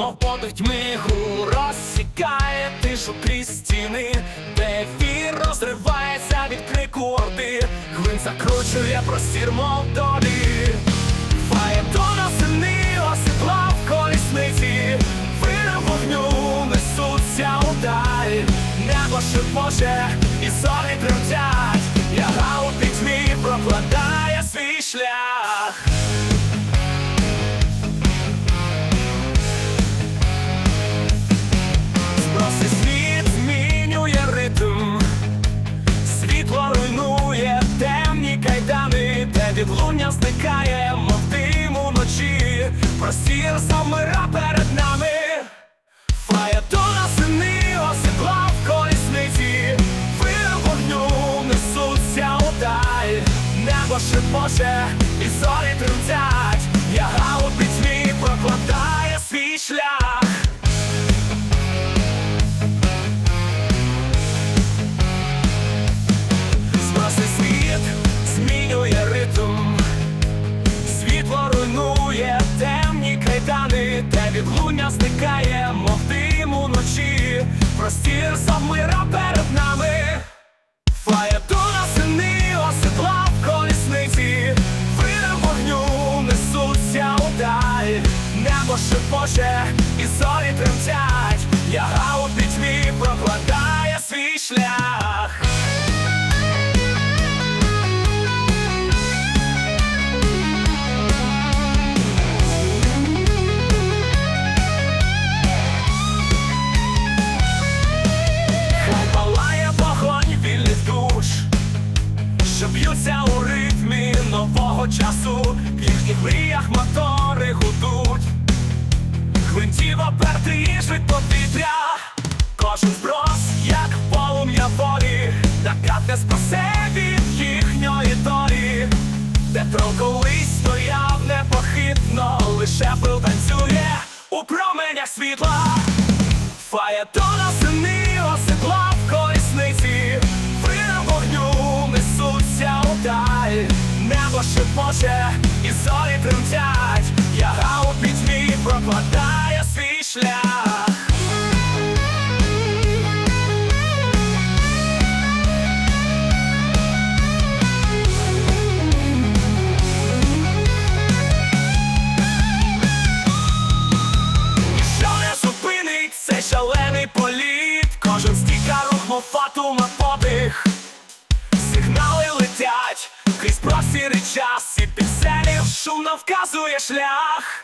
немов подих тьмигу розсікає тишу крізь стіни, де ефір розривається від крику орди, Гвинт закручує простір, мов долі. Фаєтона сини осідлав колісниці, вири вогню несуться удаль, небо шипоче і зорі тремтять, яга у пітьмі прокладає свій шлях. Відлуння зникає, мов дим уночі, простір замира перед нами. Фаєтона сини осідлав колісниці, вир вогню несуться удаль, небо шипоче і зорі тремтять, я у пітьмі кайдани, де зникає, мов дим уночі, простір замира перед нами. Фаєтона сини осідлав колісниці, вирив вогню несуться удаль, небо шипоче і зорі тремтять, яга у пітьмі прокладає свій шлях. Нового часу, в їхніх мріях мотори гудуть, гвинтів оперти їжить повітря, кожен зброс, як полум'я волі, накат не спасе від їхньої долі, де колись стояв непохитно, лише пил танцює у променях світла. Фаєтона сини небо шипоче і зорі тремтять, яга у пітьмі прокладає свій шлях. Що не зупинить цей шалений політ, кожен стіка рух, мов фатум на подих. Крізь простір і час, і пікселів шумно вказує шлях.